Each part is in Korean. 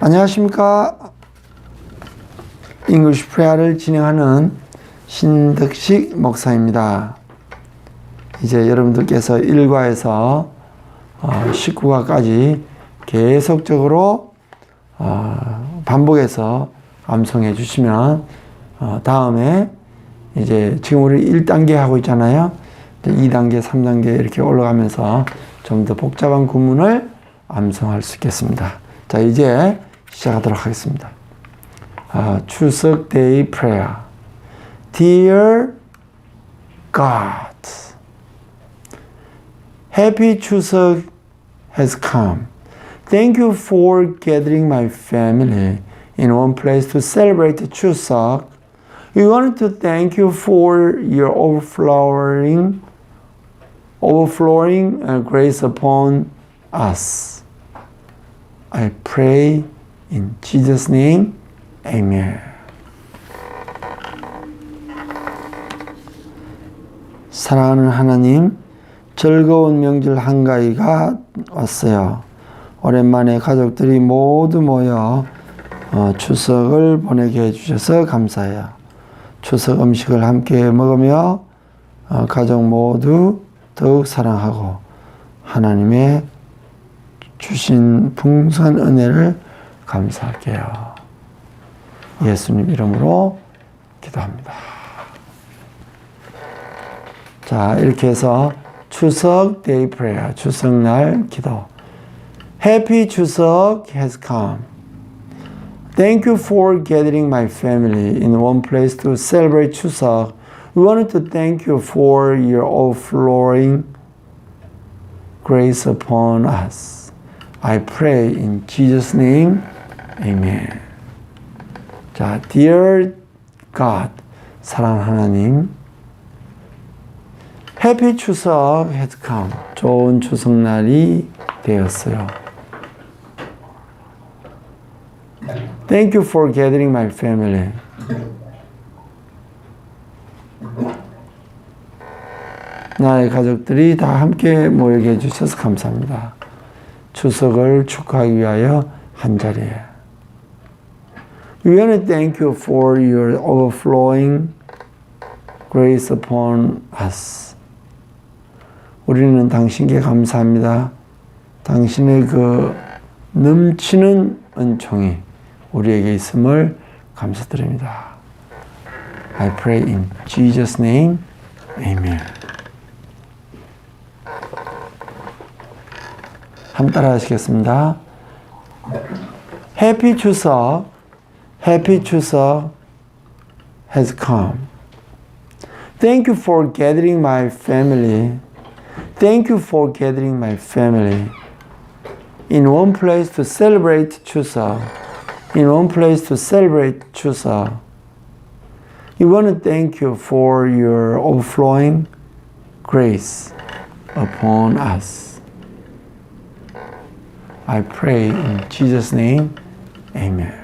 안녕하십니까. 잉글리시 프레야를 진행하는 신덕식 목사입니다. 이제 여러분들께서 1과에서 19과까지 계속적으로 어, 반복해서 암송해 주시면 어, 다음에 이제 지금 우리 1단계 하고 있잖아요. 2단계, 3단계 이렇게 올라가면서 좀 더 복잡한 구문을 암송할 수 있겠습니다. 자, 이제 시작하도록 하겠습니다. 아, 추석 데이 프레야. Dear God, Happy 추석 has come. Thank you for gathering my family in one place to celebrate Chuseok. We wanted to thank you for your overflowing, overflowing uh, grace upon us. I pray in Jesus' name. Amen. 사랑하는 하나님, 즐거운 명절 한가위가 왔어요. 오랜만에 가족들이 모두 모여 어, 추석을 보내게 해주셔서 감사해요. 추석 음식을 함께 먹으며 어, 가족 모두 더욱 사랑하고 하나님의 주신 풍성한 은혜를 감사할게요. 예수님 이름으로 기도합니다. 자, 이렇게 해서 추석 데이 프레야, 추석날 기도. Happy 추석 has come. Thank you for gathering my family in one place to celebrate 추석. We wanted to thank you for your overflowing grace upon us. I pray in Jesus' name. Amen. 자, Dear God, 사랑 하나님. 해피 추석 has come. 좋은 추석날이 되었어요. Thank you for gathering my family. 나의 가족들이 다 함께 모이게 해주셔서 감사합니다. 추석을 축하하기 위하여 한 자리에. We want to thank you for your overflowing grace upon us. 우리는 당신께 감사합니다. 당신의 그 넘치는 은총이 우리에게 있음을 감사드립니다. I pray in Jesus' name. Amen. 한 따라 하시겠습니다. 해피 추석, 해피 추석 has come. Thank you for gathering my family. Thank you for gathering my family in one place to celebrate Chuseok. In one place to celebrate Chuseok. We want to thank you for your overflowing grace upon us. I pray in Jesus' name. Amen.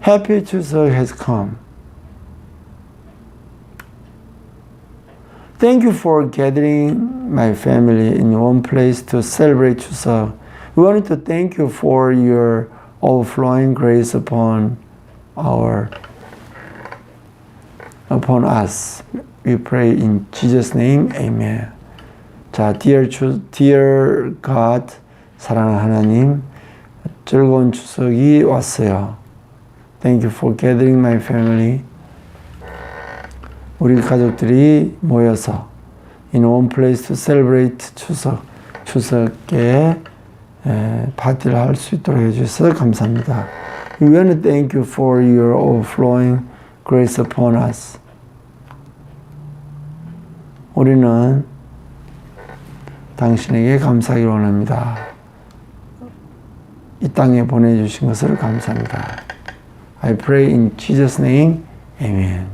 Happy Chuseok has come. Thank you for gathering my family in one place to celebrate Chuseok. We wanted to thank you for your overflowing grace upon our upon us. We pray in Jesus' name. Amen. 자, dear, 주, dear God, 사랑하는 하나님, 즐거운 추석이 왔어요. Thank you for gathering my family. 우리 가족들이 모여서 in one place to celebrate 추석, 추석에 에, 파티를 할 수 있도록 해주셔서 감사합니다. We want to thank you for your overflowing grace upon us. 우리는 당신에게 감사하기 원합니다. 이 땅에 보내주신 것을 감사합니다. I pray in Jesus' name. Amen.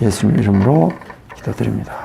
예수님 이름으로 기도드립니다.